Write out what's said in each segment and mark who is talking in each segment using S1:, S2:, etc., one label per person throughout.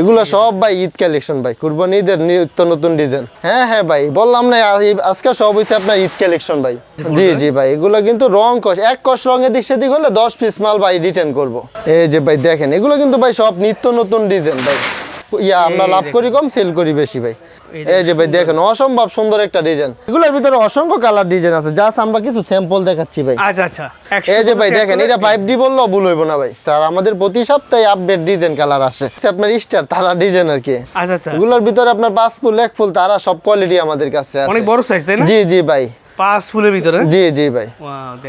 S1: এগুলো সব ভাই ঈদ কালেকশন ভাই। কুরবানি ঈদের নিত্য নতুন ডিজাইন। হ্যাঁ হ্যাঁ ভাই বললাম না আজকে সব হয়েছে আপনার ঈদ কালেকশন ভাই। জি জি ভাই এগুলো কিন্তু রং কষ এক কষ রঙের দিক সেদিক হলে দশ পিস মাল ভাই রিটার্ন করব। এই যে ভাই দেখেন এগুলো কিন্তু ভাই সব নিত্য নতুন ডিজাইন ভাই। ইয়া আমরা
S2: এই
S1: লাভ করি কম সেল করি বেশি ভাই।
S2: এই
S1: যে ভাই দেখেন অসম্ভব সুন্দর একটা ডিজাইন এগুলোর ভিতরে অসংখ্য কালার ডিজাইন আছে জাস্ট আমরা কিছু স্যাম্পল দেখাচ্ছি ভাই।
S2: আচ্ছা আচ্ছা
S1: এই যে ভাই দেখেন এটা ফাইভ ডি বললেও ভুল হইব না ভাই। স্যার আমাদের প্রতি সপ্তাহে আপডেট ডিজাইন কালার আসে। আপনার স্টার তারা ডিজাইন আর কি।
S2: আচ্ছা আচ্ছা।
S1: এগুলোর ভিতরে আপনার পাঁচ ফুল এক ফুল তারা সব কোয়ালিটি আমাদের কাছে আছে।
S2: অনেক বড় সাইজ তাই না?
S1: জি জি ভাই।
S2: পাঁচ ফুলের ভিতরে?
S1: জি জি ভাই।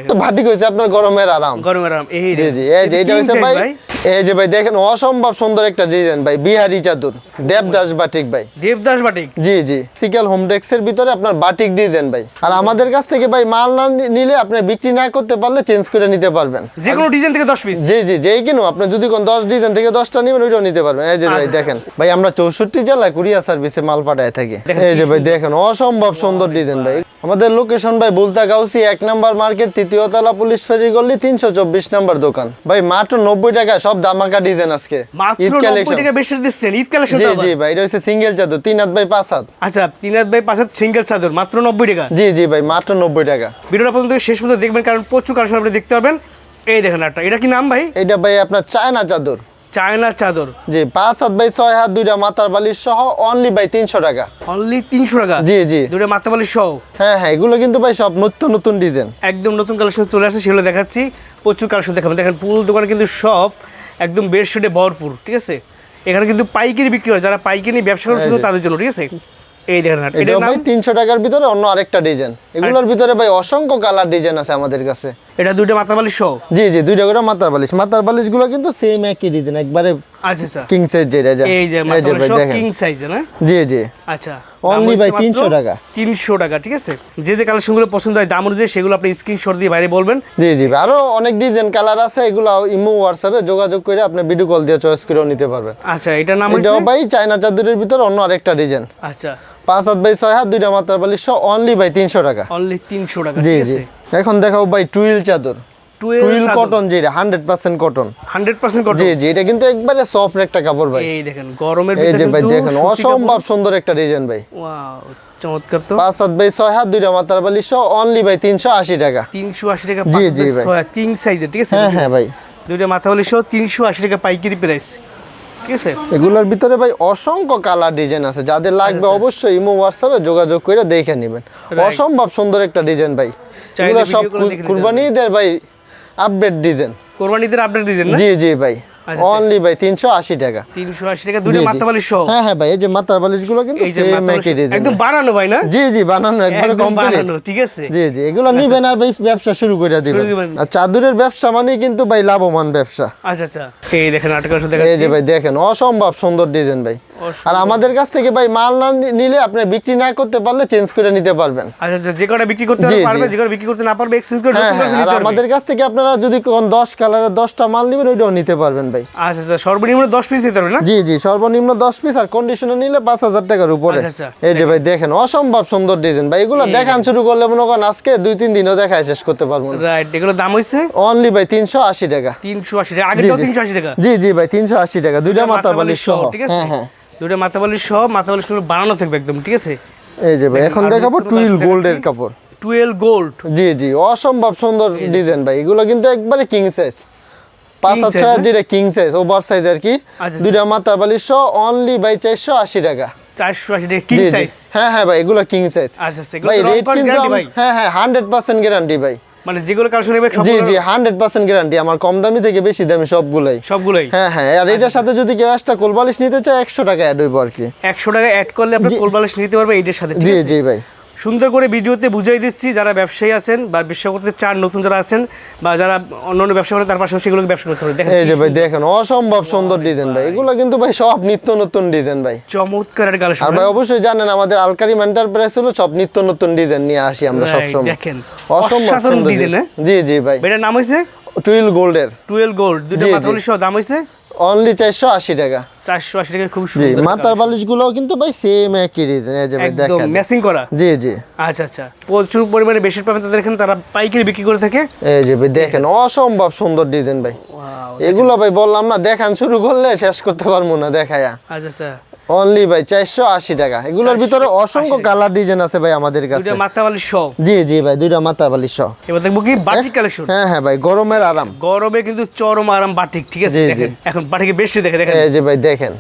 S1: তো ভাটি কইছে আপনার গরমের আরাম।
S2: গরমের আরাম এই
S1: জি জি এই যে
S2: এটা
S1: এটা
S2: king
S1: হচ্ছে
S2: size
S1: ভাই? এই যে ভাই দেখেন অসম্ভব সুন্দর একটা ডিজাইন ভাই বিহারি চাদর দেবদাস বাটিক ভাই।
S2: দেবদাস বাটিক?
S1: জি জি সিকেল হোম ডেক্সের ভিতরে আপনার বাটিক ডিজাইন ভাই। আর আমাদের কাছ থেকে ভাই মাল না নিলে আপনি বিক্রি না করতে পারলে চেঞ্জ করে নিতে পারবেন।
S2: যে কোনো ডিজাইন থেকে দশ পিস?
S1: জি জি যেই কিনো আপনি যদি কোন দশ ডিজাইন থেকে দশটা নেবেন ওইটাও নিতে পারবেন। এই যে ভাই
S2: আচ্ছা।
S1: দেখেন ভাই আমরা চৌষট্টি জেলায় কুরিয়ার সার্ভিসে মাল পাঠায় থাকি। এই যে ভাই দেখেন অসম্ভব সুন্দর ডিজাইন ভাই। আমাদের লোকেশন ভাই বুলতা গাউসি এক নাম্বার মার্কেট তৃতীয় তলা পুলিশ ফেরি গল্লি তিনশো চব্বিশ নাম্বার দোকান। ভাই মাত্র নব্বই টাকা সব দামাকা ডিজাইন আজকে।
S2: মাত্র
S1: ঈদ কালেকশন
S2: টাকা বেশি দিচ্ছেন ঈদ কালেকশন
S1: জি জি ভাই এটা হচ্ছে সিঙ্গেল চাদর তিন হাত বাই পাঁচ হাত।
S2: আচ্ছা তিন হাত বাই পাঁচ হাত সিঙ্গেল চাদর মাত্র নব্বই টাকা?
S1: জি জি ভাই মাত্র নব্বই টাকা।
S2: ভিডিওটা পর্যন্ত শেষ পর্যন্ত দেখবেন কারণ প্রচুর কালেকশন আপনি দেখতে পারবেন। এই দেখেন একটা এটা কি নাম ভাই?
S1: এটা ভাই আপনার চায়না চাদর।
S2: চায়না চাদর।
S1: জি পাঁচ হাত বাই ছয় হাত দুইটা মাথার বালিশ সহ অনলি বাই তিনশো টাকা।
S2: অনলি তিনশো টাকা?
S1: জি জি।
S2: দুইটা মাথার বালিশ সহ?
S1: হ্যাঁ হ্যাঁ এগুলো কিন্তু ভাই সব নতুন নতুন ডিজাইন।
S2: একদম নতুন কালেকশন চলে আসে সেগুলো দেখাচ্ছি। প্রচুর কালেকশন দেখাবেন দেখেন পুরো দোকানে কিন্তু সব একদম বেডশিটে ভরপুর ঠিক আছে? এখানে কিন্তু পাইকারি বিক্রি হয়। যারা পাইকারি ব্যবসা করে শুধু তাদের জন্য ঠিক আছে? এই দেখেন
S1: এটা ভাই তিনশো টাকার ভিতরে অন্য আরেকটা ডিজাইন এগুলোর ভিতরে ভাই অসংখ্য কালার ডিজাইন আছে আমাদের কাছে।
S2: এটা দুইটা মাথাবালি সহ?
S1: জি জি দুইটা করে মাথার বালিশ। মাথার বালিশগুলো কিন্তু সেম একই ডিজাইন একবারে
S2: আচ্ছা আচ্ছা।
S1: কিং সাইজ যেটা
S2: এই যে
S1: এই যে
S2: মাথাবালি
S1: ভাই
S2: সহ
S1: দেখেন।
S2: কিং সাইজ না?
S1: জি জি।
S2: আচ্ছা।
S1: Only by 300 টাকা।
S2: তিনশো টাকা ঠিক আছে? যে যে কালেকশনগুলো পছন্দ হয় দাম অনুযায়ী সেগুলো আপনি স্ক্রিনশট দিয়ে বাইরে বলবেন।
S1: জি জি আরও অনেক ডিজাইন কালার আছে এগুলো ইমো হোয়াটসঅ্যাপে যোগাযোগ করে আপনি ভিডিও কল দিয়ে চয়েস করেও নিতে পারবেন।
S2: আচ্ছা এটার নাম হচ্ছে
S1: ভাই চায়না চাদরের ভিতরে অন্য আরেকটা ডিজাইন
S2: আচ্ছা।
S1: পাঁচ হাত বাই ছয় হাত দুইটা মাথার বালিশ অনলি বাই তিনশো টাকা।
S2: অনলি টাকা ঠিক আছে?
S1: এখন দেখাও ভাই টুইল চাদর। কটন যেটা hundred percent cotton
S2: hundred percent cotton
S1: জি জি এটা কিন্তু একবারে সফট একটা কাপড় ভাই।
S2: এই দেখেন গরমের
S1: এই যে ভাই দেখেন অসম্ভব সুন্দর একটা ডিজাইন ভাই।
S2: চমৎকার তো।
S1: পাঁচ বাই ছয় হাত দুইটা মাথার বালিশ সহ অনলি বাই তিনশো আশি টাকা।
S2: তিনশো আশি টাকা
S1: জি, জি ভাই।
S2: কিং সাইজের ঠিক আছে?
S1: হ্যাঁ হ্যাঁ ভাই।
S2: দুইটা মাথা সহ তিনশো আশি টাকা পাইকারি প্রাইস
S1: এগুলোর ভিতরে ভাই অসংখ্য কালার ডিজাইন আছে। যাদের লাগবে। অবশ্যই ইমো হোয়াটসঅ্যাপে যোগাযোগ করে দেখে নেবেন। অসম্ভব সুন্দর একটা ডিজাইন ভাই। এগুলো সব কুরবানি ঈদের ভাই আপডেট ডিজাইন।
S2: কোরবানিদের আপডেট দিয়েছেন না?
S1: জি জি ভাই।
S2: আচ্ছা,
S1: অনলি ভাই তিনশো আশি টাকা।
S2: তিনশো আশি টাকা দুইটা
S1: জি, জি।
S2: মাথা বালি সহ?
S1: হ্যাঁ হ্যাঁ ভাই এই যে মাথার বালিশগুলো কিন্তু
S2: এই যে
S1: সেম
S2: মাথা বালিশ
S1: একই ডিজাইন
S2: একদম বানানো ভাই না?
S1: জি জি বানানো একবারে
S2: একদম
S1: কমপ্লিট
S2: বানানো ঠিক আছে।
S1: জি জি এগুলো নিবেন আর ভাই ব্যবসা শুরু করে দিবেন। আর চাদরের ব্যবসা মানে কিন্তু ভাই লাভবান ব্যবসা।
S2: আচ্ছা আচ্ছা। এই দেখেন আটকা
S1: এই
S2: দেখাচ্ছি।
S1: যে ভাই দেখেন অসম্ভব সুন্দর ডিজাইন ভাই। আর আমাদের কাছ থেকে ভাই মাল না নিলে আপনি বিক্রি না করতে পারলে চেঞ্জ করে নিতে পারবেন।
S2: আচ্ছা আচ্ছা যে কটা বিক্রি করতে। পারবে যে কটা বিক্রি করতে না পারবে এক্সচেঞ্জ করে
S1: হ্যাঁ হ্যাঁ আর আমাদের কাছ থেকে আপনারা যদি কোন দশ কালারের দশটা মাল নেবেন ওইটাও নিতে পারবেন ভাই।
S2: আচ্ছা আচ্ছা সর্বনিম্ন দশ পিস দিতে পারবে না?
S1: জি জি সর্বনিম্ন দশ পিস আর কন্ডিশনে নিলে পাঁচ হাজার টাকার উপরে।
S2: আচ্ছা, আচ্ছা।
S1: এই যে ভাই দেখেন অসম্ভব সুন্দর ডিজাইন ভাই এগুলো দেখান শুরু করলে মনে করেন আজকে দুই তিন দিনও দেখায় শেষ করতে পারব না।
S2: রাইট এগুলো দাম হইছে?
S1: অনলি ভাই তিনশো আশি টাকা।
S2: তিনশো আশি টাকা আগেরটাও
S1: জি।
S2: তিনশো আশি টাকা?
S1: জি জি ভাই তিনশো আশি টাকা দুইটা মাথা বালিশ সহ
S2: ঠিক আছে?
S1: হ্যাঁ হ্যাঁ।
S2: দুটো মাথা বালিশ সহ মাথা বালিশ বানানো থাকবে একদম ঠিক আছে?
S1: এই যে ভাই এখন দেখাবো টুইল গোল্ডের কাপড়।
S2: Twelve gold.
S1: জি জি অসম্ভব সুন্দর ডিজাইন ভাই এগুলো কিন্তু একবারে কিং সাইজ পাঁচ
S2: size
S1: ছয়? যেটা কিং সাইজ ওভার সাইজ আর কি।
S2: আচ্ছা,
S1: দুইটা মাথা বালিশ সহ অনলি বাই চারশো আশি টাকা। হ্যাঁ হ্যাঁ ভাই এগুলো কিং সাইজ
S2: আচ্ছা আচ্ছা
S1: ভাই রেট কিন্তু
S2: ভাই।
S1: হ্যাঁ হ্যাঁ হান্ড্রেড পার্সেন্ট গ্যারান্টি ভাই।
S2: মানে যেগুলো কালেকশন নেবে
S1: জি জি
S2: সব
S1: হান্ড্রেড পার্সেন্ট গ্যারান্টি আমার কম দামি থেকে বেশি দামি সবগুলাই।
S2: সবগুলাই?
S1: হ্যাঁ হ্যাঁ আর এটার সাথে যদি কেউ একটা কোলবালিশ নিতে চায় একশো টাকা অ্যাড হইব আর কি।
S2: একশো টাকা অ্যাড করলে আপনি কোলবালিশ নিতে পারবে এইটার সাথে ঠিক
S1: জি জি ভাই।
S2: সুন্দর করে ভিডিওতে বুঝাই দিচ্ছি যারা ব্যবসায়ী আছেন বা ব্যবসা করতে চান নতুন যারা আছেন বা যারা অন্যান্য ব্যবসা করে তার পাশাপাশি সেগুলোকে ব্যবসা করতে পারে দেখেন
S1: এই যে ভাই দেখেন অসম্ভব সুন্দর ডিজাইন ভাই। এগুলো কিন্তু ভাই সব নিত্য নতুন ডিজাইন ভাই।
S2: চমৎকার কালেকশন
S1: আর ভাই অবশ্যই জানেন আমাদের আলকারি এন্টারপ্রাইজ হলো সব নিত্য নতুন ডিজাইন নিয়ে আসি আমরা
S2: Right,
S1: সবসময়।
S2: দেখেন।
S1: অসম্ভব সুন্দর ডিজাইন জি জি ভাই।
S2: এটার নাম হয়েছে
S1: টুইল গোল্ডের
S2: টুয়েলভ গোল্ড দুটো। বালিশ দাম হয়েছে
S1: অনলি চারশো আশি টাকা।
S2: চারশো আশি টাকা খুব সুন্দর
S1: মাথার বালিশগুলো কিন্তু ভাই সেম একই রিজন এই যে ভাই
S2: একদম ম্যাচিং করা।
S1: জি জি।
S2: আচ্ছা আচ্ছা। প্রচুর পরিমাণে বেশি পাবেন তাদের এখানে তারা পাইকারি বিক্রি করে থাকে।
S1: এই যে দেখেন অসম্ভব সুন্দর ডিজাইন ভাই। এগুলো ভাই বললাম না দেখান শুরু করলে শেষ করতে পারব না দেখায়া।
S2: আচ্ছা আচ্ছা।
S1: অনলি ভাই চারশো আশি টাকা। এগুলোর ভিতরে অসংখ্য কালার ডিজাইন আছে ভাই আমাদের কাছে।
S2: দুইটা
S1: জি জি ভাই দুইটা মাথা বালিশ সহ।
S2: এবার দেখব কি? বাটিক কালেকশন
S1: হ্যাঁ হ্যাঁ ভাই গরমের আরাম।
S2: গরমে কিন্তু চরম আরাম বাটিক ঠিক আছে। দেখেন এখন বাটিকে বেশি দেখে দেখেন।
S1: এই যে ভাই দেখেন।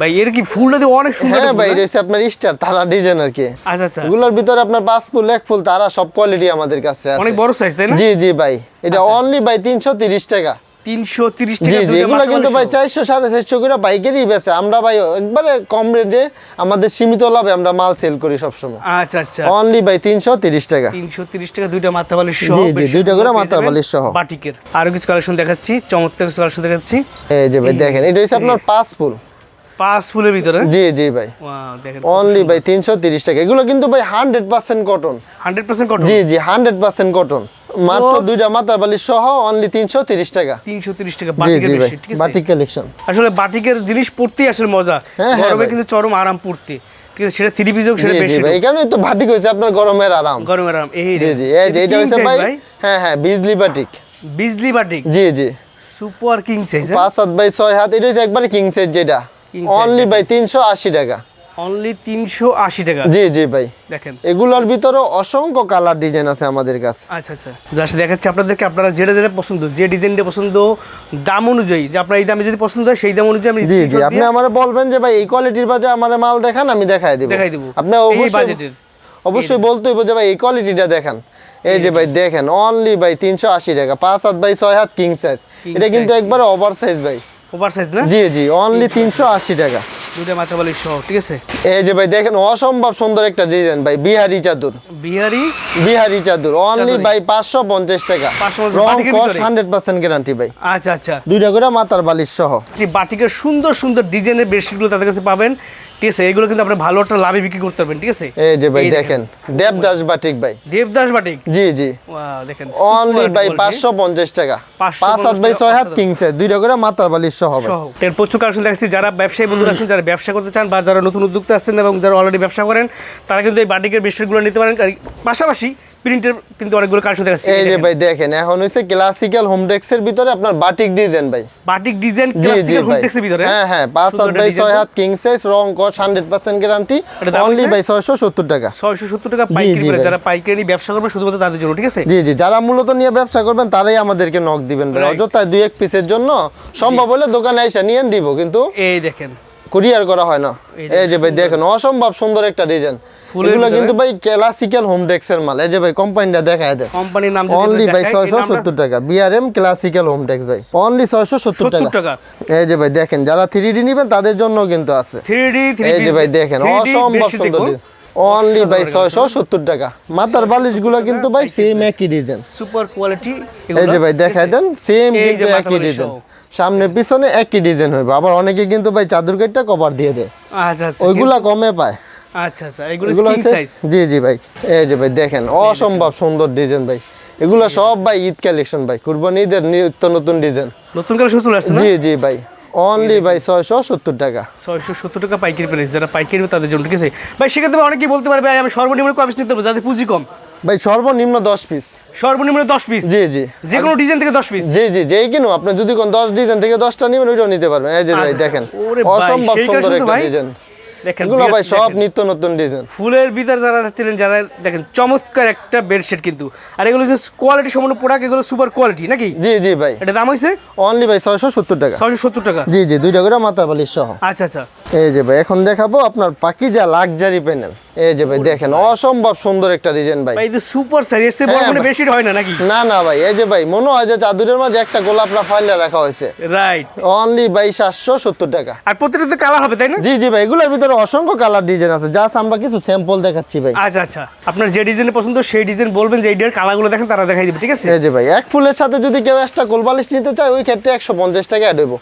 S2: ভাই এর কি ফুলটা দিয়ে অনেক সুন্দর
S1: হ্যাঁ ভাই এটা আপনার স্টার তারা ডিজাইন আর কি।
S2: আচ্ছা আচ্ছা।
S1: এগুলোর ভিতরে আপনার পাঁচ ফুল এক ফুল তারা সব কোয়ালিটি আমাদের কাছে আছে।
S2: অনেক বড় সাইজ তাই না?
S1: জি জি ভাই এটা অনলি ভাই তিনশো তিরিশ টাকা।
S2: তিনশো তিরিশ
S1: এগুলো কিন্তু ভাই চারশো সাড়ে চারশো করে পাইকারি বেছে আমরা ভাই একবারে কম রেটে আমাদের সীমিত লাভে আমরা মাল সেল করি সবসময়।
S2: আচ্ছা আচ্ছা।
S1: অনলি ভাই তিনশো তিরিশ টাকা।
S2: তিনশো তিরিশ টাকা দুইটা মাথা বালিশ সহ
S1: জি, জি,
S2: বেশ
S1: দুইটা করে মাথা বালিশ সহ।
S2: বাটিকের। আরও কিছু কালেকশন দেখাচ্ছি চমৎকার কিছু কালেকশন দেখাচ্ছি।
S1: এই যে ভাই দেখেন এটা হচ্ছে আপনার পাঁচ ফুল।
S2: পাঁচ ফুলের ভিতরে?
S1: জি জি ভাই। অনলি ভাই তিনশো তিরিশ টাকা। এগুলো কিন্তু ভাই hundred percent cotton
S2: hundred percent cotton
S1: জি জি হান্ড্রেড পার্সেন্ট কটন মাত্র দুইটা মাথার বালিশ সহ অনলি তিনশো তিরিশ টাকা।
S2: তিনশো তিরিশ টাকা বাটিকের বেশি ঠিক আছে?
S1: বাটিক কালেকশন
S2: আসলে বাটিকের জিনিস পড়তেই আসলে মজা।
S1: হ্যাঁ, হ্যাঁ
S2: গরমে কিন্তু চরম আরাম পড়তে। ঠিক আছে সেটা থ্রি পিস হোক সেটা বেশি
S1: এই তো বাটিক হয়েছে আপনার গরমের আরাম।
S2: গরমের আরাম এই
S1: জি জি এই যে
S2: এটা size
S1: ভাই হ্যাঁ হ্যাঁ বিজলি বাটিক।
S2: বিজলি বাটিক?
S1: জি জি।
S2: সুপার কিং সাইজ
S1: পাঁচ হাত বাই ছয় হাত এটা হচ্ছে একবারে কিং সেট যেটা। অনলি বাই তিনশো আশি টাকা।
S2: অনলি তিনশো আশি টাকা।
S1: জি জি ভাই।
S2: দেখেন।
S1: এগুলোর ভিতরে অসংখ্য কালার ডিজাইন আছে আমাদের কাছে।
S2: আচ্ছা আচ্ছা। জাস্ট দেখাচ্ছি আপনাদেরকে আপনারা যেটা যেটা পছন্দ যে ডিজাইনটা পছন্দ দাম অনুযায়ী যে আপনার এই দামে যদি পছন্দ হয় সেই দাম অনুযায়ী আমি
S1: জি জি। আপনি আমার বলবেন যে ভাই এই কোয়ালিটির বাজে আমার মাল দেখান আমি দেখাই দিব।
S2: দেখাই দিব।
S1: আপনি অবশ্যই
S2: বাজেটের
S1: অবশ্যই বলতে হইব যে ভাই এই কোয়ালিটিটা দেখান। এই যে ভাই দেখেন অনলি ভাই তিনশো আশি টাকা। পাঁচ হাত বাই ছয় হাত কিং সাইজ এটা কিন্তু। একবারে ওভার সাইজ ভাই।
S2: ওভার সাইজ না?
S1: জি জি অনলি তিনশো আশি টাকা।
S2: দুইটা মাথা বালিশ সহ ঠিক আছে?
S1: এই যে ভাই দেখেন অসম্ভব সুন্দর একটা ডিজাইন ভাই বিহারি চাদর।
S2: বিহারি?
S1: বিহারি চাদর অনলি
S2: ভাই
S1: বাই পাঁচশো পঞ্চাশ টাকা।
S2: 550
S1: রং কস
S2: ভিতরে?
S1: হান্ড্রেড পার্সেন্ট গ্যারান্টি ভাই।
S2: আচ্ছা আচ্ছা।
S1: দুইটা করে মাথার বালিশ সহ।
S2: বাটিকের সুন্দর সুন্দর ডিজাইনের বেডশিটগুলো তাদের কাছে পাবেন। ঠিক আছে এগুলো কিন্তু আপনি ভালো একটা লাভে বিক্রি করতে পারবেন ঠিক আছে?
S1: এই যে ভাই দেখেন। দেবদাস বাটিক ভাই।
S2: দেবদাস বাটিক?
S1: জি জি।
S2: ওয়াও দেখেন
S1: অনলি
S2: ভাই
S1: বাই পাঁচশো পঞ্চাশ টাকা।
S2: 550
S1: পাঁচ হাত বাই
S2: টাকা,
S1: ছয় হাত
S2: অসাধারণ।
S1: কিং সাইজ দুইটা করে মাথার বালিশ সহ
S2: হবে এর প্রচুর কালেকশন দেখছি যারা ব্যবসায়ী বন্ধুরা আছেন যারা ব্যবসা করতে চান বা যারা নতুন উদ্যোক্তা আছেন এবং যারা অলরেডি ব্যবসা করেন তারা কিন্তু এই বাটিকের বিষয়গুলো নিতে পারেন। পাশাপাশি প্রিন্টের কিন্তু অনেকগুলো কালেকশন দেখাচ্ছি।
S1: এই যে ভাই দেখেন এখন হচ্ছে ক্লাসিক্যাল হোম ডেক্সের ভিতরে আপনার বাটিক ডিজাইন ভাই।
S2: বাটিক ডিজাইন ক্লাসিক্যাল
S1: ভাই।
S2: হোমটেক্সের ভিতরে?
S1: হ্যাঁ হ্যাঁ পাঁচ
S2: সুন্দর
S1: হাত
S2: একটা
S1: বাই
S2: design
S1: ছয়
S2: তো।
S1: হাত কিং সাইজ রং কস hundred percent guarantee only? By ছয়শো সত্তর টাকা।
S2: ছয়শো সত্তর টাকা পাইকারি করে যারা পাইকারি ব্যবসা করবে শুধুমাত্র তাদের জন্য ঠিক আছে?
S1: জি জি যারা মূলত নিয়ে ব্যবসা করবেন তারাই আমাদেরকে নক দিবেন ভাই. অযথায় দুই এক পিসের জন্য সম্ভব হলে দোকানে এসে নিয়ে দিব কিন্তু
S2: এই দেখেন।
S1: কুরিয়ার করা হয় না।
S2: এই
S1: যে ভাই দেখেন অসম্ভব সুন্দর একটা ডিজাইন এগুলো কিন্তু ভাই ক্লাসিক্যাল হোম ডেক্সের মাল। এই যে ভাই কোম্পানিটা দেখায় দেয়
S2: কোম্পানির নাম
S1: অনলি ভাই
S2: দেখাই, এই
S1: ছয়শো
S2: নামটা?
S1: সত্তর টাকা। বিআরএম ক্লাসিক্যাল হোম ডেক্স ভাই। অনলি ছয়শো সত্তর টাকা।
S2: টাকা।
S1: এই যে ভাই দেখেন যারা থ্রি ডি নিবেন তাদের জন্য কিন্তু আছে।
S2: 3D 3D
S1: এই যে ভাই দেখেন অসম্ভব সুন্দর অনলি ভাই ছয়শো সত্তর টাকা। মাথার বালিশগুলো কিন্তু ভাই সেম একই ডিজাইন
S2: সুপার কোয়ালিটি
S1: এই যে ভাই দেখাই দেন সেম কিন্তু একই ডিজাইন। সামনে পিছনে একই ডিজাইন হবে আবার অনেকে কিন্তু ভাই চাদর কেটটা কভার দিয়ে দেয়।
S2: আচ্ছা আচ্ছা
S1: ওইগুলা কমে পায়।
S2: আচ্ছা আচ্ছা এগুলো সাইজ
S1: জি জি ভাই। এই যে ভাই দেখেন অসম্ভব সুন্দর ডিজাইন ভাই। এগুলো সব ভাই ঈদ কালেকশন ভাই। কুরবানি ঈদের নিত্য নতুন ডিজাইন
S2: নতুন কালেকশন চলে আসছে না?
S1: জি জি ভাই। অনলি ভাই ছয়শো সত্তর টাকা।
S2: ছয়শো সত্তর টাকা পাইকারি প্রাইস যারা পাইকারি তাদের জন্য ঠিক আছে? ভাই সেক্ষেত্রে অনেকেই বলতে পারবে আমি সর্বনিম্ন কয় পিস নিতে পারব যাদের পুঁজি কম।
S1: ভাই সর্বনিম্ন দশ পিস।
S2: সর্বনিম্ন দশ পিস?
S1: জি জি।
S2: যে কোনো ডিজাইন থেকে দশ পিস?
S1: জি জি যেই কিনো আপনি যদি কোন দশ ডিজাইন থেকে দশটা নেবেন ওইটাও নিতে পারবেন। এই যে ভাই
S2: আচ্ছা,
S1: দেখেন। অসম্ভব সুন্দর একটা। ডিজাইন।
S2: দেখেন
S1: এগুলো ভাই সব নিত্য নতুন ডিজাইন
S2: ফুলের ভিতর যারা ছিলেন যারা দেখেন চমৎকার একটা বেডশিট কিন্তু। আর এগুলো যে কোয়ালিটি সম্পূর্ণ প্রোডাক্ট এগুলো সুপার কোয়ালিটি নাকি?
S1: জি জি ভাই।
S2: এটা দাম হয়েছে
S1: অনলি ভাই ছয়শো সত্তর টাকা।
S2: ছয়শো সত্তর টাকা।
S1: জি জি দুইটা করে মাথা বালিশ সহ।
S2: আচ্ছা আচ্ছা।
S1: এই যে ভাই এখন দেখাবো আপনার পাকিজা লাক্সারি প্যানেল এই যে ভাই দেখেন অসম্ভব সুন্দর একটা ডিজাইন ভাই।
S2: ভাই এই সুপার সাইজ এর চেয়ে বড়
S1: হ্যাঁ,
S2: মানে। বেডশিট হয় না নাকি?
S1: না না ভাই এই যে ভাই মনে হয় যে চাদরের মাঝে একটা গোলাপ রাখা হয়েছে।
S2: রাইট
S1: অনলি ভাই সাতশো সত্তর টাকা।
S2: আর কালার হবে তাই না?
S1: জি জি ভাই এগুলোর ভিতরে অসংখ্য কালার ডিজাইন আছে। জাস্ট আমরা কিছু স্যাম্পল দেখাচ্ছি ভাই।
S2: আচ্ছা আচ্ছা। আপনার যে ডিজাইনের পছন্দ সেই ডিজাইন বলবেন যে এই ডিজাইন কালারগুলো দেখেন তারা দেখাই দিবে ঠিক আছে?
S1: এই যে ভাই এক ফুলের সাথে যদি কেউ একটা কোলবালিশ নিতে চায় ওই ক্ষেত্রে একশো পঞ্চাশ টাকা অ্যাড হইব।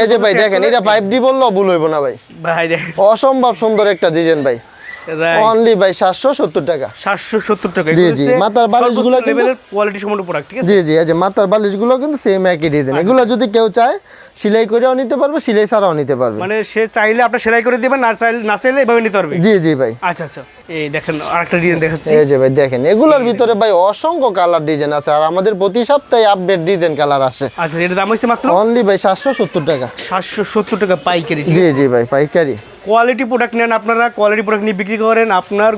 S1: এই যে ভাই দেখেন এটা ফাইভ ডি বললেও ভুল হইব না ভাই।
S2: ভাই দেখেন।
S1: অসম্ভব সুন্দর একটা ডিজাইন ভাই. অনলি ভাই সাতশো সত্তর টাকা।
S2: সাতশো সত্তর টাকা।
S1: জি, জি, মাথার বালিশগুলো কিন্তু-
S2: কোয়ালিটি সম্পূর্ণ প্রোডাক্ট ঠিক আছে?
S1: জি জি এই যে মাথার বালিশগুলো কিন্তু সেম একই ডিজাইন এগুলো যদি কেউ চায় সেলাই করেও নিতে পারবে সেলাই ছাড়াও নিতে পারবে।
S2: মানে সে চাইলে আপনি সেলাই করে দিবেন না চাইলে না চাইলে এভাবে নিতে পারবে?
S1: জি জি ভাই।
S2: আচ্ছা আচ্ছা। এই দেখেন আরেকটা ডিজাইন দেখাচ্ছি।
S1: এই যে ভাই দেখেন এগুলোর ভিতরে ভাই অসংখ্য কালার ডিজাইন আছে আর আমাদের প্রতি সপ্তাহে আপডেট ডিজাইন কালার আসে।
S2: আচ্ছা এটা দাম হচ্ছে মাত্র?
S1: অনলি ভাই সাতশো সত্তর টাকা।
S2: সাতশো সত্তর টাকা পাইকারি
S1: জি জি ভাই পাইকারি।
S2: কোয়ালিটি প্রোডাক্ট নেন আপনারা কোয়ালিটি প্রোডাক্ট নিয়ে বিক্রি করেন আপনার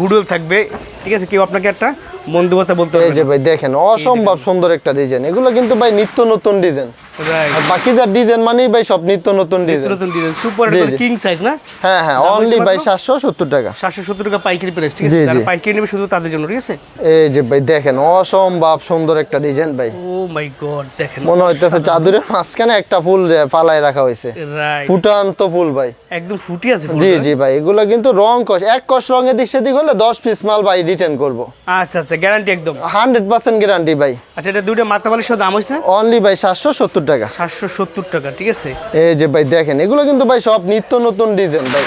S2: গুডউইল থাকবে। ঠিক আছে কেউ আপনাকে একটা মন্দ কথা বলতে
S1: এই যে ভাই দেখেন অসম্ভব সুন্দর একটা ডিজাইন এগুলো কিন্তু ভাই নিত্য নতুন ডিজাইন আর বাকি যা ডিজাইন মানেই ভাই সব নিত্য নতুন ডিজাইন
S2: নতুন ডিজাইন সুপার। কিং সাইজ না?
S1: হ্যাঁ হ্যাঁ অনলি ভাই
S2: মাত্র?
S1: সাতশো সত্তর টাকা।
S2: সাতশো সত্তর টাকা পাইকারি প্রাইস ঠিক আছে? যারা পাইকারি নেবে শুধু তাদের জন্য ঠিক আছে?
S1: এই যে ভাই দেখেন অসম্ভব সুন্দর একটা ডিজাইন ভাই।
S2: ও মাই গড দেখেন
S1: মনে হইতেছে চাদরের মাঝখানে একটা ফুল ফালায় রাখা হয়েছে।
S2: রাইট
S1: ফুটান্ত ফুল ভাই।
S2: একদম ফুটি আছে
S1: জি জি ভাই এগুলো কিন্তু রং কষ এক কষ রঙের দিক সেদিক হলে দশ পিস মাল ভাই রিটার্ন করব।
S2: আচ্ছা আচ্ছা গ্যারান্টি একদম।
S1: হান্ড্রেড পার্সেন্ট গ্যারান্টি ভাই।
S2: আচ্ছা এটা দুইটা মাথা বালিশের দাম হইছে
S1: অনলি ভাই সাতশো সত্তর টাকা।
S2: সাতশো সত্তর টাকা ঠিক আছে?
S1: এই যে ভাই দেখেন এগুলো কিন্তু ভাই সব নিত্য নতুন ডিজাইন ভাই।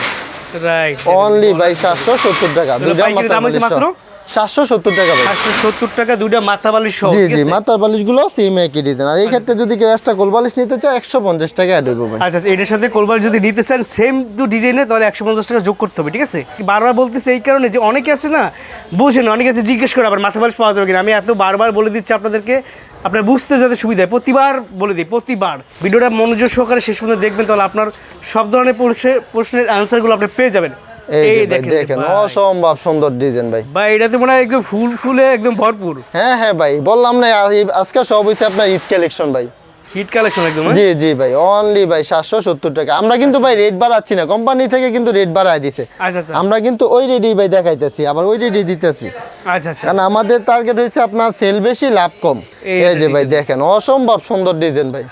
S2: রাইট
S1: অনলি ভাই সাতশো সত্তর টাকা
S2: দুটো
S1: বালিশ
S2: মাত্র?
S1: সাতশো সত্তর টাকা ভাই।
S2: টাকা দুইটা মাথা বালিশ সহ
S1: জি
S2: ঠিক
S1: জি
S2: আছে?
S1: মাথার সেম একই ডিজাইন আর এই ক্ষেত্রে যদি কেউ এক্সট্রা কোল বালিশ নিতে চায় টাকা অ্যাড ভাই।
S2: আচ্ছা আচ্ছা, এটার সাথে যদি নিতে চান সেম টু ডিজাইনে তাহলে একশো পঞ্চাশ টাকা যোগ করতে হবে ঠিক আছে? বারবার বলতেছে এই কারণে যে অনেকে আছে না বুঝে না অনেকে আছে জিজ্ঞেস করে আবার মাথা বালিশ পাওয়া যাবে কিনা। আমি এত বারবার বলে দিচ্ছি আপনাদেরকে আপনার বুঝতে যাতে সুবিধা হয়। প্রতিবার বলে দিই প্রতিবার। ভিডিওটা মনোযোগ সহকারে শেষ পর্যন্ত দেখবেন তাহলে আপনার সব ধরনের প্রশ্নের প্রশ্নের অ্যান্সারগুলো আপনি পেয়ে যাবেন।
S1: এই দেখেন অসম্ভব সুন্দর ডিজাইন ভাই।
S2: ভাই এটাতে মনে হয় একদম ফুল ফুলে একদম ভরপুর।
S1: হ্যাঁ হ্যাঁ ভাই বললাম না আজকে সব হয়েছে আপনার ঈদ কালেকশন ভাই।
S2: হিট কালেকশন একদম হ্যাঁ?
S1: জি জি ভাই অনলি ভাই সাতশো সত্তর টাকা। আমরা কিন্তু ভাই রেট বাড়াচ্ছি না কোম্পানি থেকে কিন্তু রেট বাড়ায়
S2: আচ্ছা আচ্ছা।
S1: আমরা কিন্তু ওই রেডি ভাই দেখাইতেছি আবার ওই রেডি দিতেছি।
S2: আচ্ছা আচ্ছা।
S1: কারণ আমাদের টার্গেট হয়েছে আপনার সেল বেশি লাভ কম।
S2: এই
S1: যে ভাই দেখেন। অসম্ভব সুন্দর ডিজাইন ভাই।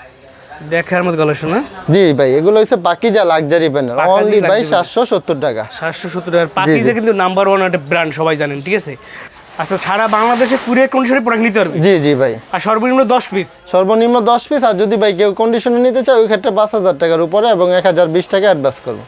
S2: দেখার মতো কালেকশন
S1: জি ভাই এগুলো হচ্ছে বাকি যা লাক্সারি প্যানেল অনলি ভাই 770 টাকা।
S2: 770 টাকা পাকিজা কিন্তু নাম্বার ওয়ান একটা ব্র্যান্ড সবাই জানেন ঠিক আছে? আচ্ছা সারা বাংলাদেশে কুরিয়ার কন্ডিশনে প্রোডাক্ট নিতে পারবে?
S1: জি জি ভাই।
S2: আর সর্বনিম্ন দশ পিস
S1: সর্বনিম্ন দশ পিস আর যদি ভাই কেউ কন্ডিশনে নিতে চায় ওই ক্ষেত্রে পাঁচ হাজার টাকার উপরে এবং এক হাজার বিশ টাকা অ্যাডভান্স করব।